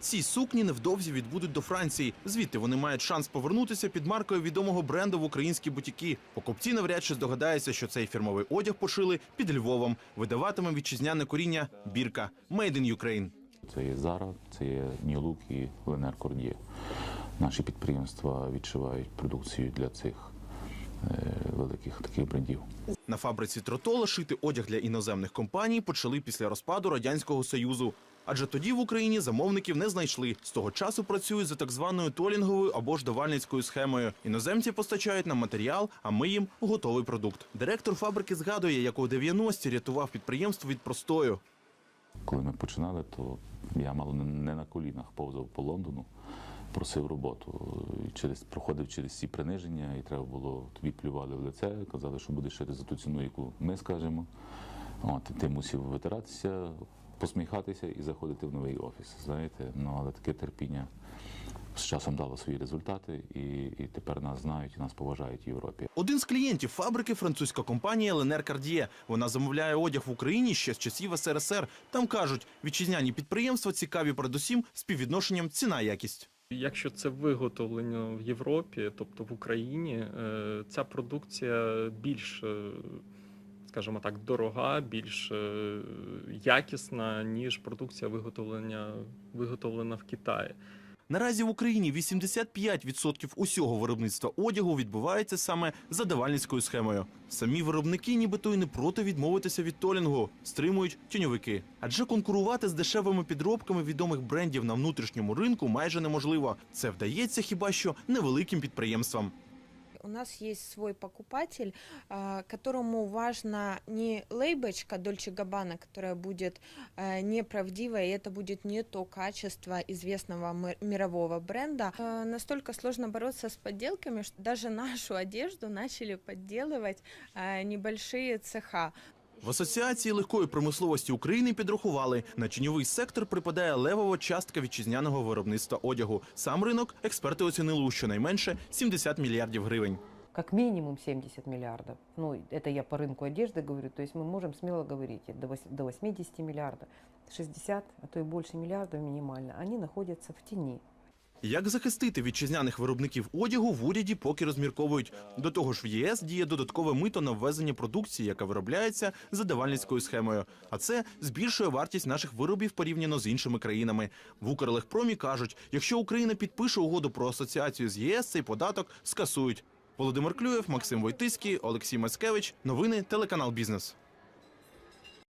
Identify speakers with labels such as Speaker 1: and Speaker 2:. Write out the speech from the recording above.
Speaker 1: Ці сукні невдовзі відбудуть до Франції. Звідти вони мають шанс повернутися під маркою відомого бренду в українські бутіки. Покупці навряд чи здогадаються, що цей фірмовий одяг пошили під Львовом. Видаватиме вітчизняне коріння бірка Made in Ukraine.
Speaker 2: Це є Zara, це є Look і Ленер Кордіє. Наші підприємства відшивають продукцію для цих е, великих таких брендів.
Speaker 1: На фабриці Тротола шити одяг для іноземних компаній почали після розпаду радянського союзу. Адже тоді в Україні замовників не знайшли. З того часу працюють за так званою толінговою або ж давальницькою схемою. Іноземці постачають нам матеріал, а ми їм готовий продукт. Директор фабрики згадує, як у 90-ті рятував підприємство від простою.
Speaker 2: Коли ми починали, то я мало не- на колінах повзав по Лондону, просив роботу. Через, проходив через ці приниження, і треба було тобі плювали в лице, казали, що будеш шити за ту ціну, яку ми скажемо. От, ти мусив витиратися, посміхатися і заходити в новий офіс. Знаєте, ну але таке терпіння з часом дало свої результати, і, і тепер нас знають і нас поважають в Європі.
Speaker 1: Один з клієнтів фабрики французька компанія Ленер Кардіє. Вона замовляє одяг в Україні ще з часів СРСР. Там кажуть, вітчизняні підприємства цікаві передусім співвідношенням ціна-якість.
Speaker 3: Якщо це виготовлено в Європі, тобто в Україні, е, ця продукція більш, е, скажімо так, дорога, більш е, якісна, ніж продукція виготовлення, виготовлена в Китаї.
Speaker 1: Наразі в Україні 85% усього виробництва одягу відбувається саме за давальницькою схемою. Самі виробники, нібито й не проти відмовитися від толінгу, стримують тіньовики. Адже конкурувати з дешевими підробками відомих брендів на внутрішньому ринку майже неможливо. Це вдається хіба що невеликим підприємствам.
Speaker 4: У нас есть свой покупатель, а, которому важна не лейбочка Дольче Габбана, которая будет э, неправдивая, и это будет не то качество известного мы- мирового бренда. Э, Настолько сложно бороться с подделками, что даже нашу одежду начали подделывать э, небольшие цеха.
Speaker 1: В асоціації легкої промисловості України підрахували, на тіньовий сектор припадає левова частка вітчизняного виробництва одягу. Сам ринок експерти оцінили у щонайменше 70 мільярдів гривень.
Speaker 5: как минимум 70 миллиардов. Ну, это я по рынку одежды говорю, то есть мы можем смело говорить до вось- до 80 миллиардов, 60, а то и больше миллиардов минимально, они находятся в тени.
Speaker 1: Як захистити вітчизняних виробників одягу в уряді поки розмірковують. До того ж, в ЄС діє додаткове мито на ввезення продукції, яка виробляється за давальницькою схемою. А це збільшує вартість наших виробів порівняно з іншими країнами. В Укрлегпромі кажуть, якщо Україна підпише угоду про асоціацію з ЄС, цей податок скасують. Володимир Клюєв, Максим Войтиський, Олексій Мацкевич. Новини телеканал Бізнес.